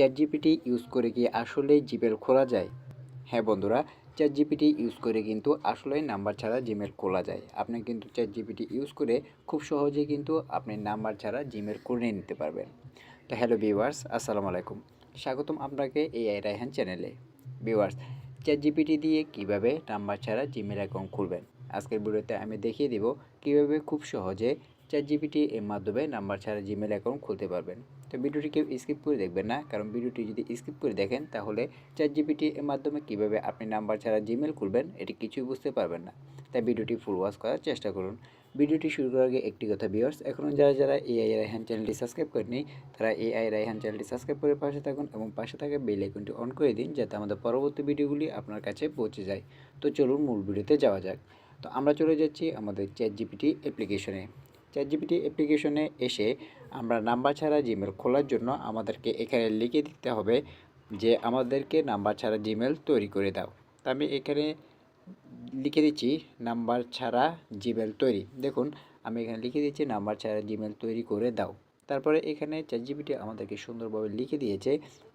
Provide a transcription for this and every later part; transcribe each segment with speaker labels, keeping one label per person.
Speaker 1: Chat GPT use করে কি আসলেই জিমেল খোলা যায়? হ্যাঁ বন্ধুরা চ্যাট জিপিটি ইউজ করে কিন্তু আসলেই নাম্বার ছাড়া জিমেল খোলা যায়। আপনি কিন্তু চ্যাট জিপিটি ইউজ করে খুব সহজেই কিন্তু আপনি নাম্বার ছাড়া জিমেল করে নিতে পারবেন। তো হ্যালো ভিউয়ার্স, আসসালামু আলাইকুম। স্বাগতম আপনাকে এই আই রায়হান চ্যানেলে। ভিউয়ার্স চ্যাট জিপিটি দিয়ে কীভাবে নাম্বার ছাড়া জিমেল অ্যাকাউন্ট খুলবেন? আজকের ভিডিওতে আমি দেখিয়ে দিব কীভাবে খুব সহজে চ্যাট জিপিটি এর মাধ্যমে নাম্বার ছাড়া জিমেল অ্যাকাউন্ট খুলতে পারবেন। তো ভিডিওটি কেউ স্কিপ করে দেখবেন না, কারণ ভিডিওটি যদি স্কিপ করে দেখেন, তাহলে চ্যাট জিপিটি এর মাধ্যমে কীভাবে আপনি নাম্বার ছাড়া জিমেল খুলবেন, এটি কিছুই বুঝতে পারবেন না। তাই ভিডিওটি ফুল ওয়াচ করার চেষ্টা করুন। ভিডিওটি শুরু করার আগে একটি কথা ভিউয়ার্স এখনও যারা যারা এআই রাইহান চ্যানেলটি সাবস্ক্রাইব করেনি তারা এআই রাইহান চ্যানেলটি সাবস্ক্রাইব করে পাশে থাকুন এবং পাশে থাকা বেল আইকনটি অন করে দিন, যাতে আমাদের পরবর্তী ভিডিওগুলি আপনার কাছে পৌঁছে যায়। তো চলুন মূল ভিডিওতে যাওয়া যাক। তো আমরা চলে যাচ্ছি আমাদের চ্যাট জিপিটি অ্যাপ্লিকেশনে চ্যাট জিপিটি অ্যাপ্লিকেশনে এসে আমরা নাম্বার ছাড়া জিমেল খোলার জন্য আমাদেরকে এখানে লিখে দিতে হবে যে আমাদেরকে নাম্বার ছাড়া জিমেল তৈরি করে দাও। তা আমি এখানে লিখে দিচ্ছি নাম্বার ছাড়া জিমেল তৈরি। দেখুন, আমি এখানে লিখে দিচ্ছি নাম্বার ছাড়া জিমেল তৈরি করে দাও। তারপরে এখানে চ্যাট জিপিটি আমাদেরকে সুন্দরভাবে লিখে দিয়েছে,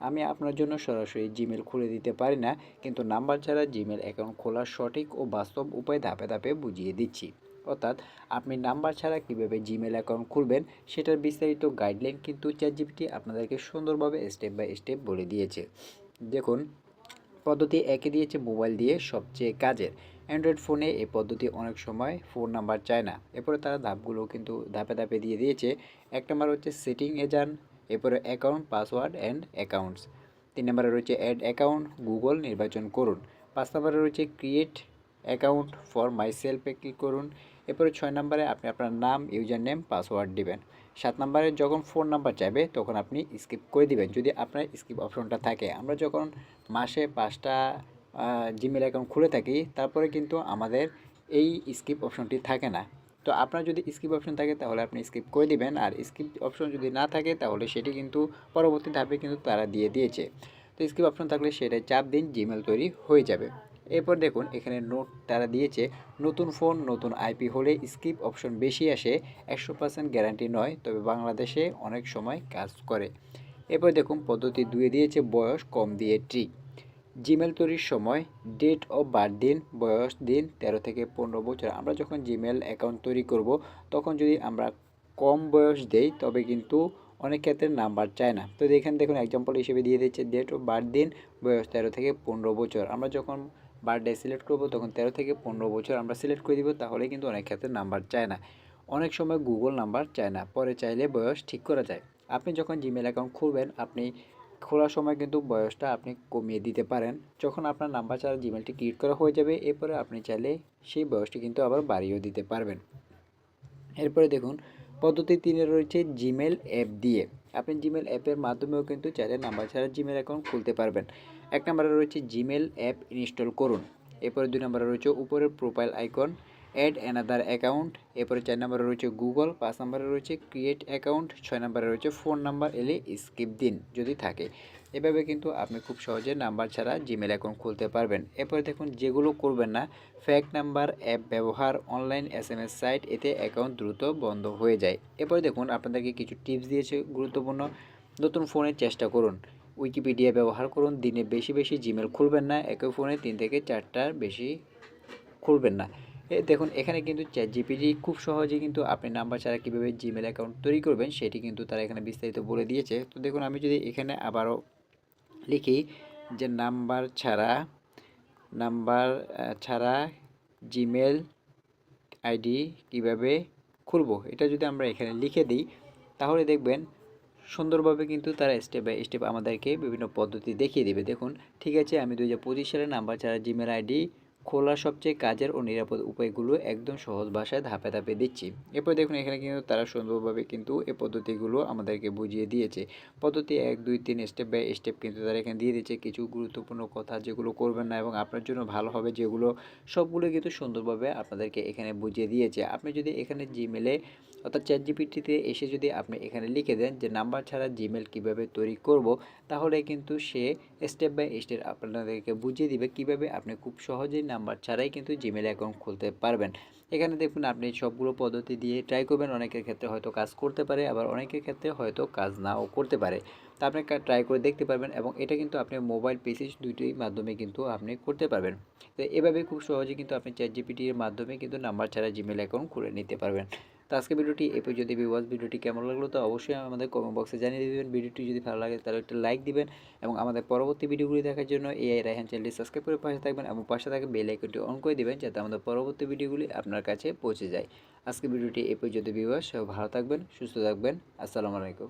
Speaker 1: আমি আপনার জন্য সরাসরি জিমেল খুলে দিতে পারি না, কিন্তু নাম্বার ছাড়া জিমেল অ্যাকাউন্ট খোলার সঠিক ও বাস্তব উপায় ধাপে ধাপে বুঝিয়ে দিচ্ছি। অর্থাৎ আপনি নাম্বার ছাড়া কীভাবে জিমেল অ্যাকাউন্ট খুলবেন, সেটার বিস্তারিত গাইডলাইন কিন্তু চ্যাট জিপিটি আপনাদেরকে সুন্দরভাবে স্টেপ বাই স্টেপ বলে দিয়েছে। দেখুন, পদ্ধতি একে দিয়েছে মোবাইল দিয়ে সবচেয়ে কাজের। অ্যান্ড্রয়েড ফোনে এই পদ্ধতি অনেক সময় ফোন নাম্বার চায় না। এরপরে তারা ধাপগুলো কিন্তু ধাপে ধাপে দিয়ে দিয়েছে। এক নম্বর হচ্ছে সেটিং এ যান, এরপরে অ্যাকাউন্ট পাসওয়ার্ড অ্যান্ড অ্যাকাউন্টস তিন নম্বরে রয়েছে অ্যাড অ্যাকাউন্ট গুগল নির্বাচন করুন। পাঁচ নম্বরে রয়েছে ক্রিয়েট অ্যাকাউন্ট ফর মাই সেলফে ক্লিক করুন। এরপরে ছয় নম্বরে আপনি আপনার নাম ইউজার নেম পাসওয়ার্ড দিবেন। সাত নম্বরে যখন ফোন নাম্বার চাইবে, তখন আপনি স্কিপ করে দিবেন। যদি আপনার স্কিপ অপশনটা থাকে। আমরা যখন মাসে পাঁচটা জিমেল অ্যাকাউন্ট খুলে থাকি, তারপরে কিন্তু আমাদের এই স্কিপ অপশনটি থাকে না। তো আপনার যদি স্কিপ অপশন থাকে, তাহলে আপনি স্কিপ করে দিবেন। আর স্কিপ অপশন যদি না থাকে, তাহলে সেটি কিন্তু পরবর্তী ধাপে কিন্তু তারা দিয়ে দিয়েছে। তো স্কিপ অপশন থাকলে সেটাই চাপ দিন জিমেল তৈরি হয়ে যাবে। এরপর দেখুন, এখানে নোট তারা দিয়েছে, নতুন ফোন নতুন আইপি হলে স্কিপ অপশন বেশি আসে, একশো পার্সেন্ট গ্যারান্টি নয়, তবে বাংলাদেশে অনেক সময় কাজ করে। এরপর দেখুন, পদ্ধতি দুয়ে দিয়েছে, বয়স কম দিয়ে ট্রিক জিমেল তৈরির সময় ডেট অফ বার্থ দিন, বয়স দিন, তেরো থেকে পনেরো বছর। আমরা যখন জিমেল অ্যাকাউন্ট তৈরি করব, তখন যদি আমরা কম বয়স দেই, তবে কিন্তু অনেক ক্ষেত্রে নাম্বার চায় না। তো এখানে দেখুন এক্সাম্পল হিসেবে দিয়ে দিচ্ছে ডেট অফ বার্থ দিন, বয়স তেরো থেকে পনেরো বছর। আমরা যখন বার্থডে সিলেক্ট করব, তখন তেরো থেকে পনেরো বছর আমরা সিলেক্ট করে দিব তাহলে কিন্তু অনেক ক্ষেত্রে নাম্বার চায় না। অনেক সময় গুগল নাম্বার চায় না, পরে চাইলে বয়স ঠিক করা যায়। আপনি যখন জিমেল অ্যাকাউন্ট খুলবেন, আপনি খোলার সময় কিন্তু বয়সটা আপনি কমিয়ে দিতে পারেন। যখন আপনার নাম্বার ছাড়া জিমেলটি ক্রিয়েট করা হয়ে যাবে, এরপরে আপনি চাইলে সেই বয়সটি কিন্তু আবার বাড়িয়েও দিতে পারবেন। এরপরে দেখুন পদ্ধতি তিনে রয়েছে জিমেল অ্যাপ দিয়ে। আপনি জিমেল অ্যাপের মাধ্যমেও কিন্তু চাইলে নাম্বার ছাড়া জিমেল অ্যাকাউন্ট খুলতে পারবেন। এক নম্বরে রয়েছে জিমেল অ্যাপ ইনস্টল করুন। এরপরে দুই নম্বরে রয়েছে উপরের profile icon add another account এরপরে চার নম্বরে রয়েছে গুগল পাঁচ নম্বরে রয়েছে ক্রিয়েট অ্যাকাউন্ট ছয় নম্বরে রয়েছে ফোন নাম্বার এলে স্কিপ দিন যদি থাকে। এভাবে কিন্তু আপনি খুব সহজে নাম্বার ছাড়া জিমেল অ্যাকাউন্ট খুলতে পারবেন। এরপরে দেখুন, যেগুলো করবেন না ফ্যাক নাম্বার অ্যাপ ব্যবহার online S M S site এতে অ্যাকাউন্ট দ্রুত বন্ধ হয়ে যায়। এরপরে দেখুন, আপনাদেরকে কিছু টিপস দিয়েছে গুরুত্বপূর্ণ। নতুন ফোনের চেষ্টা করুন। উইকিপিডিয়া ব্যবহার করুন। দিনে বেশি বেশি জিমেল খুলবেন না। একই ফোনে তিন থেকে চারটার বেশি খুলবেন না। এ দেখুন, এখানে কিন্তু চ্যাট জিপিটি খুব সহজে কিন্তু আপনি নাম্বার ছাড়া কীভাবে জিমেল অ্যাকাউন্ট তৈরি করবেন, সেটি কিন্তু তারা এখানে বিস্তারিত বলে দিয়েছে। তো দেখুন, আমি যদি এখানে আবারও লিখি যে নাম্বার ছাড়া নাম্বার ছাড়া জিমেল আইডি কীভাবে খুলব? এটা যদি আমরা এখানে লিখে দিই, তাহলে দেখবেন সুন্দরভাবে কিন্তু তারা স্টেপ বাই স্টেপ আমাদেরকে বিভিন্ন পদ্ধতি দেখিয়ে দেবে। দেখুন, ঠিক আছে, আমি দু সালের নাম্বার ছাড়া জিমেল আইডি খোলার সবচেয়ে কাজের ও নিরাপদ উপায়গুলো একদম সহজ ভাষায় ধাপে ধাপে দিচ্ছি। এরপর দেখুন, এখানে কিন্তু তারা সুন্দরভাবে কিন্তু এই পদ্ধতিগুলো আমাদেরকে বুঝিয়ে দিয়েছে। পদ্ধতি এক, দুই, তিন স্টেপ বাই স্টেপ কিন্তু তারা এখানে দিয়ে দিচ্ছে কিছু গুরুত্বপূর্ণ কথা যেগুলো করবেন না এবং আপনার জন্য ভালো হবে যেগুলো সবগুলো কিন্তু সুন্দরভাবে আপনাদেরকে এখানে বুঝিয়ে দিয়েছে। আপনি যদি এখানে জিমেলে অর্থাৎ চ্যাট জিপিটিতে এসে যদি আপনি এখানে লিখে দেন যে নাম্বার ছাড়া জিমেল কীভাবে তৈরি করব, তাহলে কিন্তু সে স্টেপ বাই স্টেপ আপনাদেরকে বুঝিয়ে দিবে কীভাবে আপনি খুব সহজেই নাম্বার ছাড়াই কিন্তু জিমেল অ্যাকাউন্ট খুলতে পারবেন। এখানে দেখুন, আপনি সবগুলো পদ্ধতি দিয়ে ট্রাই করবেন। অনেকের ক্ষেত্রে হয়তো কাজ করতে পারে, আবার অনেকের ক্ষেত্রে হয়তো কাজ নাও করতে পারে। তা আপনি ট্রাই করে দেখতে পারবেন এবং এটা কিন্তু আপনি মোবাইল পিসি দুইটির মাধ্যমে কিন্তু আপনি করতে পারবেন। তো এভাবে খুব সহজে কিন্তু আপনি চ্যাট জিপিটির মাধ্যমে কিন্তু নাম্বার ছাড়া জিমেল অ্যাকাউন্ট খুলে নিতে পারবেন। তো আজকে ভিডিওটি এ পর্যন্ত ভিউয়ার্স ভিডিওটি কেমন লাগল তো অবশ্যই আমাদের কমেন্ট বক্সে জানিয়ে দেবেন। ভিডিওটি যদি ভালো লাগে তাহলে একটা লাইক দিবেন এবং আমাদের পরবর্তী ভিডিওগুলি দেখার জন্য এই রায়হান চ্যানেলটি সাবস্ক্রাইব করে পাশে থাকবেন এবং পাশে থাকা বেল আইকনটি অন করে দিবেন যাতে আমাদের পরবর্তী ভিডিওগুলি আপনার কাছে পৌঁছে যায়। আজকে ভিডিওটি এ পর্যন্ত ভিউয়ার্স সব ভালো থাকবেন, সুস্থ থাকবেন। আসসালামু আলাইকুম।